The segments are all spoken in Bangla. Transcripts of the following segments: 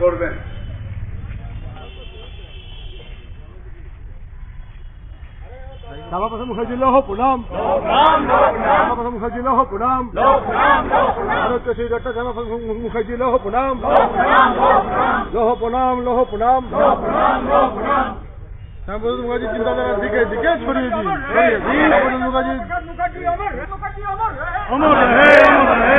করবেন শ্যামাপ্রসাদ মুখার্জি লহ প্রণাম শ্যামাপ্রসাদ মুখার্জি লহ প্রণাম ভারত শ্রী ডক্টর শ্যামাপ্রসাদ মুখার্জি লহ প্রণাম লহ প্রণাম লহ প্রণাম শ্যামাপ্রসাদ মুখার্জি চিন্তাধারার দিকে দিকে ছড়িয়ে দিন ছড়িয়ে দিন শ্যামাপ্রসাদ মুখার্জি অমর হে অমর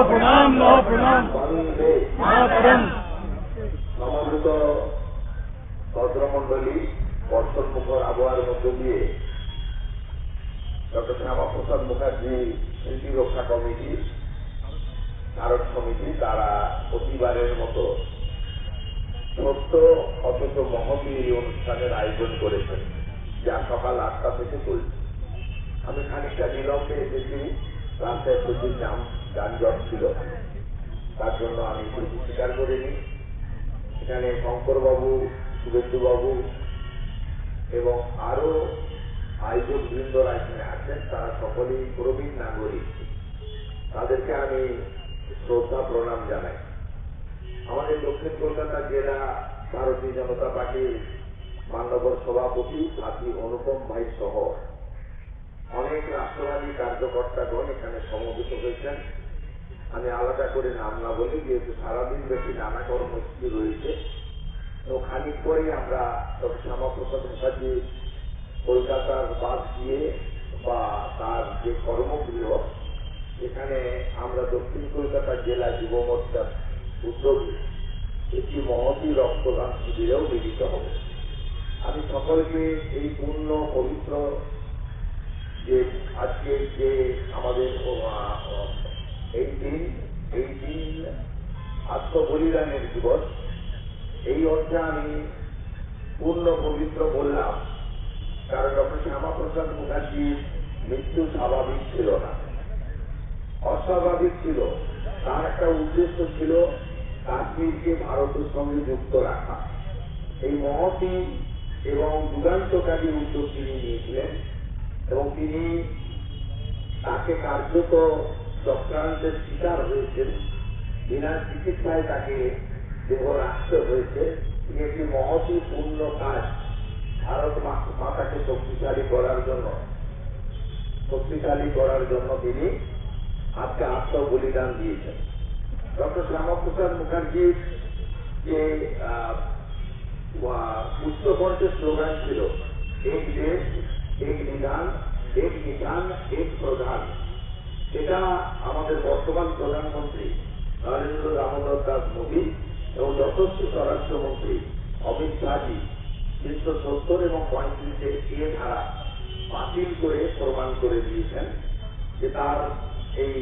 প্রণাম প্রণাম সমবেত ভদ্রমন্ডলী বর্ষণ মুখর আবহাওয়ার মধ্য দিয়ে ডক্টর শ্যামাপ্রসাদ মুখার্জি স্মৃতি রক্ষা কমিটি ভারত সমিতি তারা প্রতিবারের মতো ছোট্ট অথচ মহতী অনুষ্ঠানের আয়োজন করেছেন যা সকাল আটটা থেকে চলছে। আমি খানিকটা বিলম্বে এসেছি, রাস্তায় প্রচুর জাম যানজট ছিল। তার জন্য আমি কিছু স্বীকার করে নিই এখানে শঙ্করবাবু শুভেন্দুবাবু এবং আরও আয়োজক বৃন্দরা এখানে আছেন। তারা সকলেই প্রবীণ নাগরিক। তাদেরকে আমি শ্রদ্ধা, প্রণাম জানাই। আমাদের দক্ষিণ কলকাতা জেলা ভারতীয় জনতা পার্টির মান্যবর সভাপতি সাথী অনুপম ভাই সহ অনেক রাষ্ট্রবাদী কার্যকর্তাগণ এখানে সমবেত হয়েছেন। আমি আলাদা করে নাম না বলি, যেহেতু সারাদিন ব্যাপী নানা কর্মসূচি রয়েছে। তো খানিক পরেই আমরা শ্যামাপ্রসাদ মুখার্জি কলকাতার বাদ দিয়ে বা তার যে কর্মগৃহ, এখানে আমরা দক্ষিণ কলকাতা জেলা যুব মোর্চার উদ্যোগে একটি মহতী রক্তদান শিবিরেও মিলিত হব। আমি সকলকে এই পূর্ণ, পবিত্র যে আজকে যে আমাদের এই দিন এই দিন আত্মবলিদানের দিবস, এই অর্থে আমি পূর্ণ, পবিত্র বললাম। কারণ ডক্টর শ্যামাপ্রসাদ মুখার্জির মৃত্যু স্বাভাবিক ছিল না। অস্বাভাবিক ছিল। তার একটা উদ্দেশ্য ছিল কাশ্মীরকে ভারতের সঙ্গে যুক্ত রাখা। এই মহতি এবং যুগান্তকারী উদ্যোগ তিনি নিয়েছিলেন এবং তিনি তাকে কার্যত চক্রান্তের শিকার হয়েছেন। বিনা চিকিৎসায় তাকে দেহ রাখতে হয়েছে। তিনি একটি মহতি পূর্ণ কাজ ভারত মাতাকে শক্তিশালী করার জন্য। শক্তিশালী করার জন্য তিনি আজকে আত্মবলিদান দিয়েছেন। ডক্টর শ্যামাপ্রসাদ মুখার্জির যে উচ্চকণ্ঠের স্লোগান ছিল, এক দেশ, এক বিধান এক বিধান এক প্রধান। সেটা আমাদের বর্তমান প্রধানমন্ত্রী নরেন্দ্র দামোদর দাস মোদী এবং যশস্বী স্বরাষ্ট্রমন্ত্রী অমিত শাহজি তিনশো সত্তর এবং পঁয়ত্রিশের এ ধারা বাতিল করে প্রমাণ করে দিয়েছেন যে তার এই